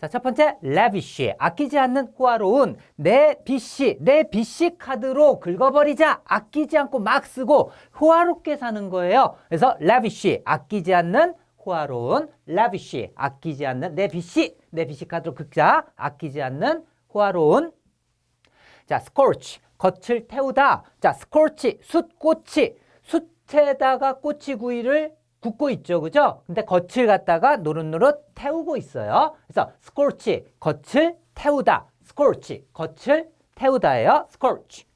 자, 첫 번째, lavish. 아끼지 않는 호화로운 내 BC, 내 BC 카드로 긁어버리자. 아끼지 않고 막 쓰고 호화롭게 사는 거예요. 그래서 lavish. 아끼지 않는 호화로운 lavish. 아끼지 않는 내 BC, 내 BC 카드로 긁자. 아끼지 않는 호화로운 자, scorch. 겉을 태우다. 자, scorch. 숯꼬치. 숯에다가 꼬치구이를 굽고 있죠. 그죠? 근데 겉을 갖다가 노릇노릇 태우고 있어요. 그래서 scorch, 겉을 태우다. scorch, 겉을 태우다예요. scorch.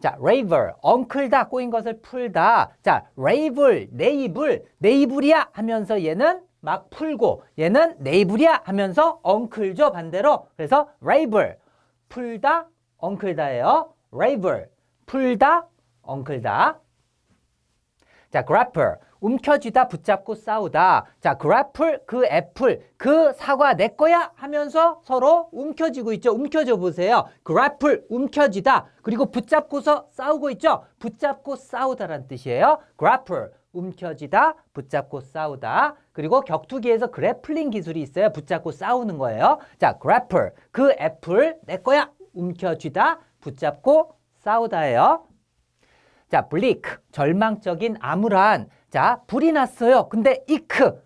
자, raver, 엉클다, 꼬인 것을 풀다. 자, ravel, 네이블, 네이블이야 하면서 얘는 막 풀고 얘는 네이블이야 하면서 엉클죠, 반대로. 그래서 ravel, 풀다, 엉클다예요. ravel, 풀다, 엉클다. 자, grapple. 움켜쥐다, 붙잡고 싸우다. 자, grapple, 그 애플, 그 사과 내 거야 하면서 서로 움켜쥐고 있죠. 움켜줘 보세요. grapple, 움켜쥐다. 그리고 붙잡고서 싸우고 있죠. 붙잡고 싸우다라는 뜻이에요. grapple, 움켜쥐다, 붙잡고 싸우다. 그리고 격투기에서 그래플링 기술이 있어요. 붙잡고 싸우는 거예요. 자, grapple, 그 애플 내 거야. 움켜쥐다, 붙잡고 싸우다예요. 자, 블리크, 절망적인 암울한. 자, 불이 났어요. 근데 이크,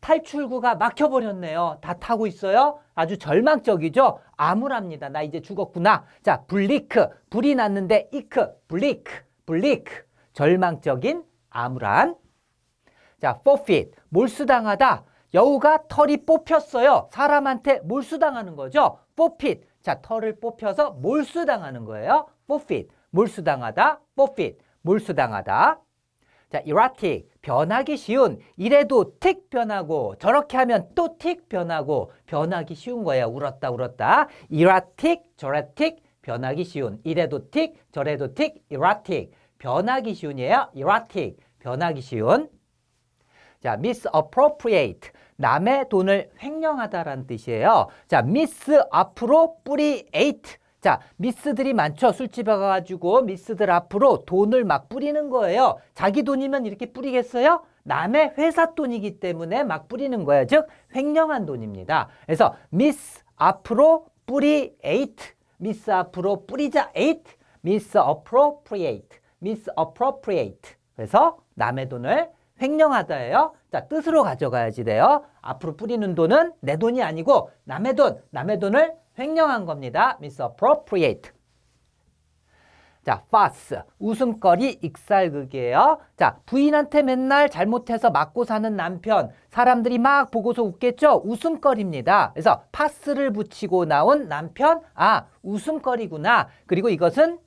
탈출구가 막혀버렸네요. 다 타고 있어요. 아주 절망적이죠. 암울합니다. 나 이제 죽었구나. 자, 블리크, 불이 났는데 이크, 블리크, 블리크, 절망적인 암울한. 자, forfeit, 몰수당하다. 여우가 털이 뽑혔어요. 사람한테 몰수당하는 거죠. forfeit, 자, 털을 뽑혀서 몰수당하는 거예요. forfeit, 몰수당하다, forfeit, 몰수당하다. 자, erratic, 변하기 쉬운. 이래도 틱 변하고 저렇게 하면 또 틱 변하고 변하기 쉬운 거예요. 울었다 울었다. erratic, 저라tic, 변하기 쉬운. 이래도 틱, 저래도 틱, erratic. 변하기 쉬운이에요. erratic, 변하기 쉬운. 자, misappropriate. 남의 돈을 횡령하다라는 뜻이에요. 자, miss 앞으로 뿌리 eight. 자, 미스들이 많죠. 술집에 가가지고 미스들 앞으로 돈을 막 뿌리는 거예요. 자기 돈이면 이렇게 뿌리겠어요? 남의 회사 돈이기 때문에 막 뿌리는 거예요. 즉, 횡령한 돈입니다. 그래서 미스 앞으로 뿌리 eight. 미스 앞으로 뿌리자 eight. misappropriate. misappropriate. 그래서 남의 돈을 횡령하다예요. 자, 뜻으로 가져가야지 돼요. 앞으로 뿌리는 돈은 내 돈이 아니고 남의 돈, 남의 돈을 횡령한 겁니다. misappropriate. 자, farce. 웃음거리 익살극이에요. 자, 부인한테 맨날 잘못해서 맞고 사는 남편. 사람들이 막 보고서 웃겠죠? 웃음거리입니다. 그래서 파스를 붙이고 나온 남편. 아, 웃음거리구나. 그리고 이것은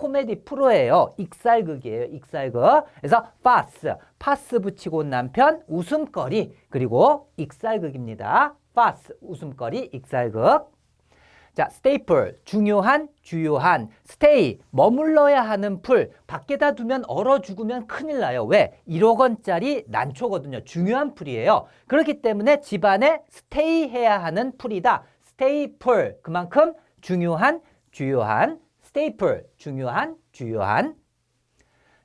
코미디 프로예요. 익살극이에요. 익살극. 그래서 farce. 파스 붙이고 온 남편. 웃음거리. 그리고 익살극입니다. farce. 웃음거리. 익살극. 자, staple, 중요한, 주요한, stay, 머물러야 하는 풀, 밖에다 두면 얼어 죽으면 큰일 나요. 왜? 1억 원짜리 난초거든요. 중요한 풀이에요. 그렇기 때문에 집안에 stay 해야 하는 풀이다. staple, 그만큼 중요한, 주요한, staple, 중요한, 주요한.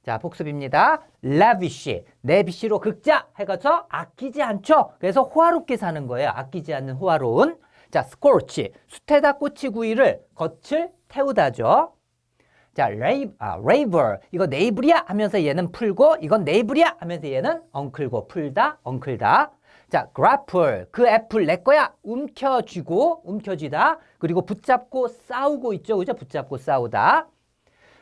자, 복습입니다. lavish, 내비시로 극자 해가서 아끼지 않죠. 그래서 호화롭게 사는 거예요. 아끼지 않는 호화로운. 자, scorch, 숯에다 꼬치구이를 겉을 태우다죠. 자, rave, 아, raver, 이거 네이블이야 하면서 얘는 풀고, 이건 네이블이야 하면서 얘는 엉클고 풀다, 엉클다. 자, grapple, 그 애플 내 거야. 움켜쥐고, 움켜쥐다. 그리고 붙잡고 싸우고 있죠. 그죠? 붙잡고 싸우다.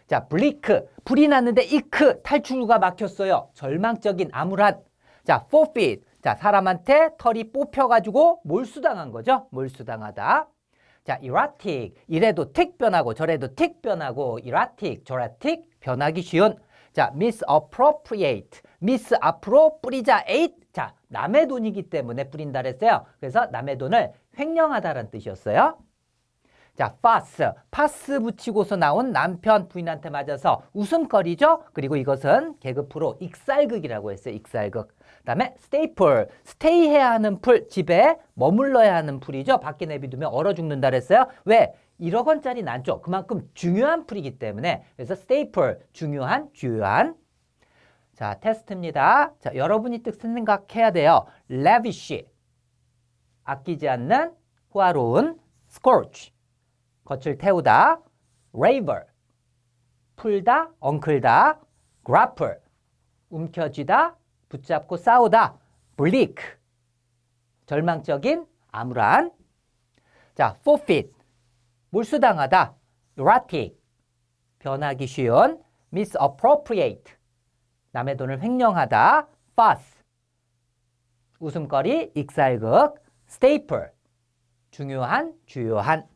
자, 블리크, 불이 났는데 이크, 탈출구가 막혔어요. 절망적인 암울한. 자, forfeit, 자, 사람한테 털이 뽑혀가지고 몰수당한 거죠. 몰수당하다. 자, erratic. 이래도 틱 변하고 저래도 틱 변하고 erratic, 저라틱 변하기 쉬운. 자, misappropriate. Miss 앞으로 뿌리자 eight. 자, 남의 돈이기 때문에 뿌린다 그랬어요. 그래서 남의 돈을 횡령하다라는 뜻이었어요. 자, 파스. 파스 붙이고서 나온 남편 부인한테 맞아서 웃음거리죠? 그리고 이것은 개그 프로 익살극이라고 했어요. 익살극. 그다음에 staple. 스테이 해야 하는 풀. 집에 머물러야 하는 풀이죠. 밖에 내비두면 얼어 죽는다 그랬어요. 왜? 1억 원짜리 난죠. 그만큼 중요한 풀이기 때문에. 그래서 staple. 중요한, 주요한. 자, 테스트입니다. 자, 여러분이 뜻 생각해야 돼요. lavish. 아끼지 않는 호화로운 scorch. 겉을 태우다. Raver. 풀다 엉클다. Grapple. 움켜쥐다 붙잡고 싸우다. Bleak. 절망적인 암울한. 자 forfeit. 몰수당하다. Erratic 변하기 쉬운. Misappropriate 남의 돈을 횡령하다. Fuss 웃음거리 익살극 staple. 중요한 주요한